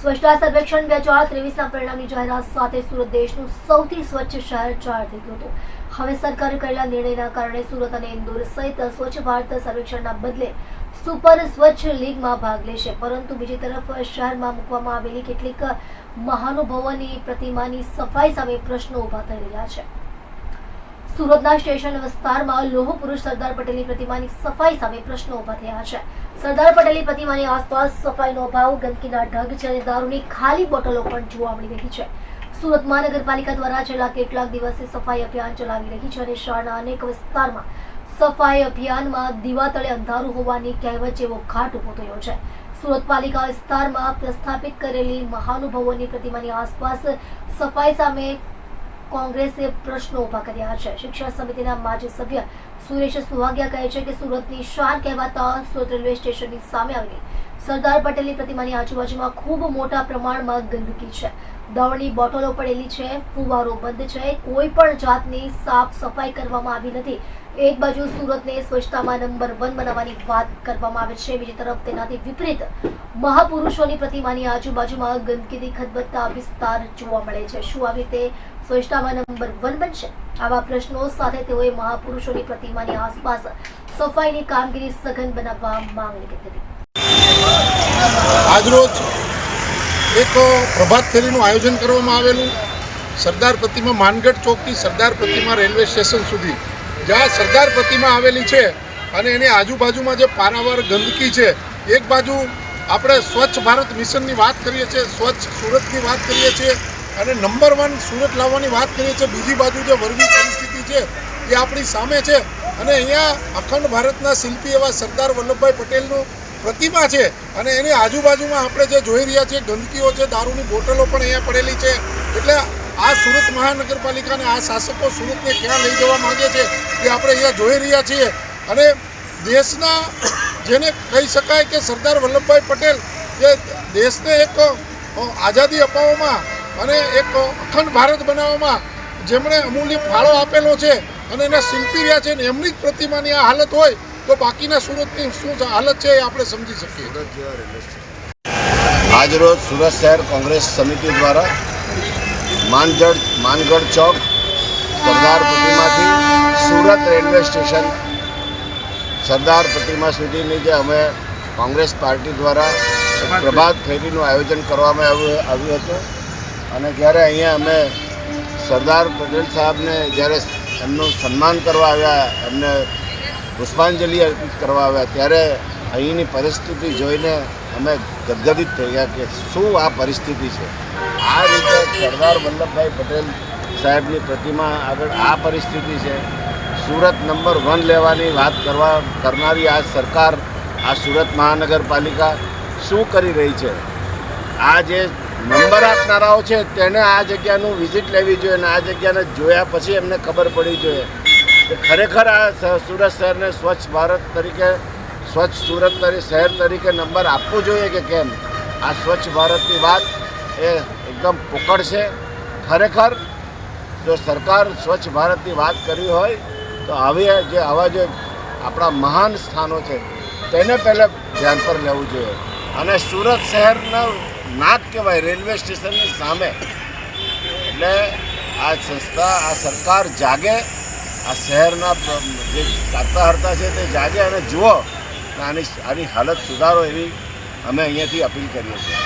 સ્વચ્છતા સર્વેક્ષણ બે હજાર ત્રેવીસના પરિણામની જાહેરાત સાથે સુરત દેશનું સૌથી સ્વચ્છ શહેર જાહેર થઈ ગયું હતું. હવે સરકારે કરેલા નિર્ણયના કારણે સુરત અને ઇન્દોર સહિત સ્વચ્છ ભારત સર્વેક્ષણના બદલે સુપર સ્વચ્છ લીગમાં ભાગ લેશે. પરંતુ બીજી તરફ શહેરમાં મૂકવામાં આવેલી કેટલીક મહાનુભાવોની પ્રતિમાની સફાઈ સામે પ્રશ્નો ઊભા થઈ રહ્યા છે. સુરતના સ્ટેશન વિસ્તારમાં લોહ પુરુષ સરદાર પટેલની પ્રતિમાની સફાઈ સામે પ્રશ્નો ઊભા થયા છે. સરદાર પટેલની પ્રતિમાની આસપાસ સફાઈનો અભાવ, ગંદકીના ઢગ છે અને દારૂની ખાલી બોટલો પણ જોવા મળી રહી છે. સુરત મહાનગરપાલિકા દ્વારા છેલ્લા કેટલાક દિવસથી સફાઈ અભિયાન ચલાવી રહી છે અને શહેરના અનેક વિસ્તારમાં સફાઈ અભિયાનમાં દીવા તળે અંધારું હોવાની કહેવત જેવો ઘાટ ઊભો થયો છે. સુરત પાલિકા વિસ્તારમાં પ્રસ્થાપિત કરેલી મહાનુભાવોની પ્રતિમાની આસપાસ સફાઈ સામે કોંગ્રેસે પ્રશ્નો ઊભા કર્યા છે. શિક્ષણ સમિતિના માજી સભ્ય સુરેશ સુહાગિયા કહે છે કે સુરતની શાન કહેવાતા સુરત રેલવે સ્ટેશનની સામે આવેલી સરદાર પટેલની પ્રતિમાની આજુબાજુમાં ખૂબ મોટા પ્રમાણમાં ગંદકી છે. દવાની બોટલો પડેલી છે, ફુવારો બંધ છે, કોઈ પણ જાતની સાફ સફાઈ કરવામાં આવી નથી. એક બાજુ સુરતને સ્વચ્છતામાં નંબર વન બનાવવાની વાત કરવામાં આવે છે, બીજી તરફ તેનાથી વિપરીત મહાપુરુષોની પ્રતિમાની આજુબાજુમાં ગંદકીથી ખદબદતા વિસ્તાર જોવા મળે છે. શું આવી રીતે સ્વચ્છતામાં નંબર વન બનશે? આવા પ્રશ્નો સાથે તેઓએ મહાપુરુષોની પ્રતિમાની આસપાસ સફાઈની કામગીરી સઘન બનાવવા માંગણી કરી હતી. આજરોજ એક પ્રભાત ફેરીનું આયોજન કરવામાં આવેલું. સરદાર પ્રતિમા માનગઢ ચોકથી સરદાર પ્રતિમા રેલવે સ્ટેશન સુધી. જ્યાં સરદાર પ્રતિમા આવેલી છે અને એની આજુબાજુમાં જે પારાવાર ગંદકી છે, એક બાજુ આપણે સ્વચ્છ ભારત મિશનની વાત કરીએ છીએ, સ્વચ્છ સુરતની વાત કરીએ છીએ અને નંબર વન સુરત લાવવાની વાત કરીએ છીએ, બીજી બાજુ જે વર્ગી પરિસ્થિતિ છે, એ આપણી સામે છે. અને અહીંયા અખંડ ભારતના શિલ્પી એવા સરદાર વલ્લભભાઈ પટેલનું પ્રતિમા છે. અને એની આજુબાજુમાં આપણે જે જોઈ રહ્યા છીએ, ગંદકીઓ છે, દારૂની બોટલો પણ અહીંયા પડેલી છે. એટલે આ સુરત મહાનગરપાલિકાને, આ શાસકો સુરતને ક્યાં લઈ જવા માંગે છે એ આપણે અહીંયા જોઈ રહ્યા છીએ. અને દેશના જેને કહી શકાય કે સરદાર વલ્લભભાઈ પટેલ જે દેશને એક આઝાદી અપાવવામાં અને એક અખંડ ભારત બનાવવામાં જેમણે અમૂલ્ય ફાળો આપેલો છે અને એના શિલ્પી રહ્યા છે ને એમની જ પ્રતિમાની આ હાલત હોય તો બાકીના સુરતની શું હાલત છે એ આપણે સમજી શકીએ. આજરોજ સુરત શહેર કોંગ્રેસ સમિતિ દ્વારા માનગઢ માનગઢ ચોક, સરદાર પ્રતિમાથી સુરત રેલવે સ્ટેશન, સરદાર પ્રતિમા સુધીની જે અમે કોંગ્રેસ પાર્ટી દ્વારા પ્રભાત ફેરીનું આયોજન કરવામાં આવ્યું હતું. અને જ્યારે અહીંયા અમે સરદાર પટેલ સાહેબને જ્યારે એમનું સન્માન કરવા આવ્યા, એમને પુષ્પાંજલિ અર્પિત કરવા આવ્યા. ત્યારે અહીંની પરિસ્થિતિ જોઈને અમે ગદગદિત થઈ ગયા કે શું આ પરિસ્થિતિ છે? આ રીતે સરદાર વલ્લભભાઈ પટેલ સાહેબની પ્રતિમા આગળ આ પરિસ્થિતિ છે. સુરત નંબર વન લેવાની વાત કરવા કરનારી આ સરકાર, આ સુરત મહાનગરપાલિકા શું કરી રહી છે? આ જે નંબર આપનારાઓ છે તેને આ જગ્યાનું વિઝિટ લેવી જોઈએ અને આ જગ્યાને જોયા પછી એમને ખબર પડી જોઈએ. ખરેખર આ સુરત શહેરને સ્વચ્છ ભારત તરીકે, સ્વચ્છ સુરત તરીકે શહેર તરીકે નંબર આપવો જોઈએ કે કેમ? આ સ્વચ્છ ભારતની વાત એ એકદમ પોકળ છે. ખરેખર, જો સરકાર સ્વચ્છ ભારતની વાત કરી હોય, તો આવી જે, આવા જે આપણા મહાન સ્થાનો છે, તેને પહેલાં ધ્યાન પર લેવું જોઈએ. અને સુરત શહેરના નાક કહેવાય, રેલવે સ્ટેશનની સામે. એટલે આ સંસ્થા, આ સરકાર જાગે આ શહેરના જે ચાલતા હરતા છે તે જાગે અને જુઓ. આની આની હાલત સુધારો એવી અમે અહીંયાથી અપીલ કરીએ છીએ.